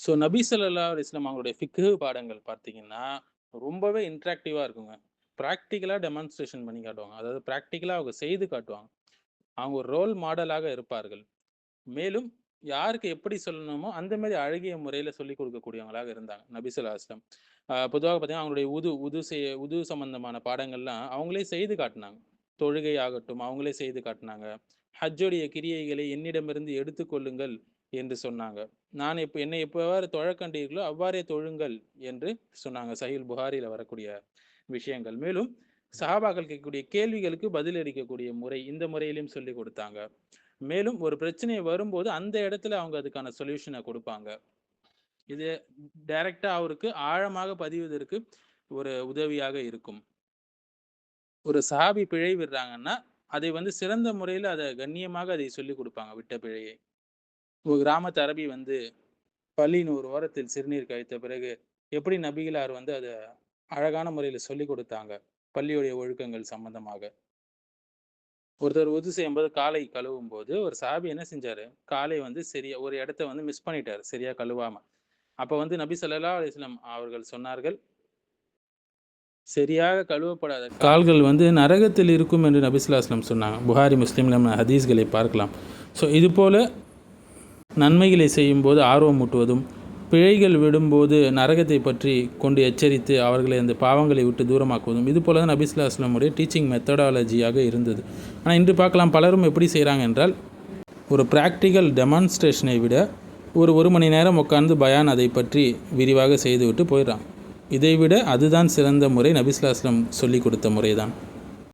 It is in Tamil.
ஸோ நபி ஸல்லல்லாஹு அலைஹி அவங்களுடைய ஃபிக்கு பாடங்கள் பார்த்தீங்கன்னா, ரொம்பவே இன்ட்ராக்டிவாக இருக்குங்க. ப்ராக்டிக்கலாக டெமான்ஸ்ட்ரேஷன் பண்ணி காட்டுவாங்க. அதாவது ப்ராக்டிக்கலாக அவங்க செய்து காட்டுவாங்க. அவங்க ஒரு ரோல் மாடலாக இருப்பார்கள். மேலும் யாருக்கு எப்படி சொல்லணுமோ, அந்த மாதிரி அழகிய முறையில் சொல்லிக் கொடுக்கக்கூடியவங்களாக இருந்தாங்க. நபிசுல்லா ஸல்லல்லாஹு பொதுவாக பார்த்தீங்கன்னா, அவங்களுடைய உது உது செய்ய உது சம்மந்தமான பாடங்கள்லாம் அவங்களே செய்து காட்டினாங்க தொழுகை ஆகட்டும், அவங்களே செய்து காட்டினாங்க ஹஜ்ஜுடைய கிரியைகளை என்னிடமிருந்து எடுத்துக்கொள்ளுங்கள் என்று சொன்னாங்க. நான் இப்போ என்னை எவ்வாறு தொழக்கண்டீர்களோ அவ்வாறே தொழுங்கள் என்று சொன்னாங்க. சஹில் புகாரியில் வரக்கூடிய விஷயங்கள். மேலும் சஹாபாக்கள் கேட்கக்கூடிய கேள்விகளுக்கு பதிலளிக்கக்கூடிய முறை, இந்த முறையிலையும் சொல்லிக் கொடுத்தாங்க. மேலும் ஒரு பிரச்சனை வரும்போது, அந்த இடத்துல அவங்க அதுக்கான சொல்யூஷனை கொடுப்பாங்க இது டைரக்டா அவருக்கு ஆழமாக பதிவதற்கு ஒரு உதவியாக இருக்கும். ஒரு சஹாபி பிழை விடுறாங்கன்னா, அதை வந்து சிறந்த முறையில் அதை கண்ணியமாக அதை சொல்லி கொடுப்பாங்க விட்ட பிழையை. ஒரு கிராமத்து அரபி வந்து பள்ளியின் ஒரு ஓரத்தில் சிறுநீர் கழித்த பிறகு, எப்படி நபிகளார் வந்து அதை அழகான முறையில் சொல்லிக் கொடுத்தாங்க. பள்ளியுடைய ஒழுக்கங்கள் சம்மந்தமாக. ஒருத்தர் உது செய்யும்போது காலை கழுவும் போது ஒரு சாபி என்ன செஞ்சாரு, காலை வந்து சரியா ஒரு இடத்த வந்து மிஸ் பண்ணிட்டார் சரியா கழுவாம. அப்ப வந்து நபி ஸல்லல்லாஹு அலிஸ்லாம் அவர்கள் சொன்னார்கள் சரியாக கழுவப்படாத கால்கள் வந்து நரகத்தில் இருக்கும் என்று நபி ஸல்லல்லாஹு சொன்னாங்க. புகாரி, முஸ்லிம்ல நம்ம ஹதீஸ்களை பார்க்கலாம். ஸோ இதுபோல நன்மைகளை செய்யும்போது ஆர்வமூட்டுவதும், பிழைகள் விடும்போது நரகத்தை பற்றி கொண்டு எச்சரித்து, அவர்களை அந்த பாவங்களை விட்டு தூரமாக்குவதும், இது போல தான் நபி ஸல்லல்லாஹு டீச்சிங் மெத்தடாலஜியாக இருந்தது. ஆனால் இன்று பார்க்கலாம் பலரும் எப்படி செய்கிறாங்க என்றால், ஒரு ப்ராக்டிக்கல் டெமான்ஸ்ட்ரேஷனை விட, ஒரு ஒரு மணி நேரம் உட்கார்ந்து பயான் அதை பற்றி விரிவாக செய்துவிட்டு போயிடறான் இதைவிட அதுதான் சிறந்த முறை. நபிஸ்லாஸ்லம் சொல்லிக் கொடுத்த முறை தான்.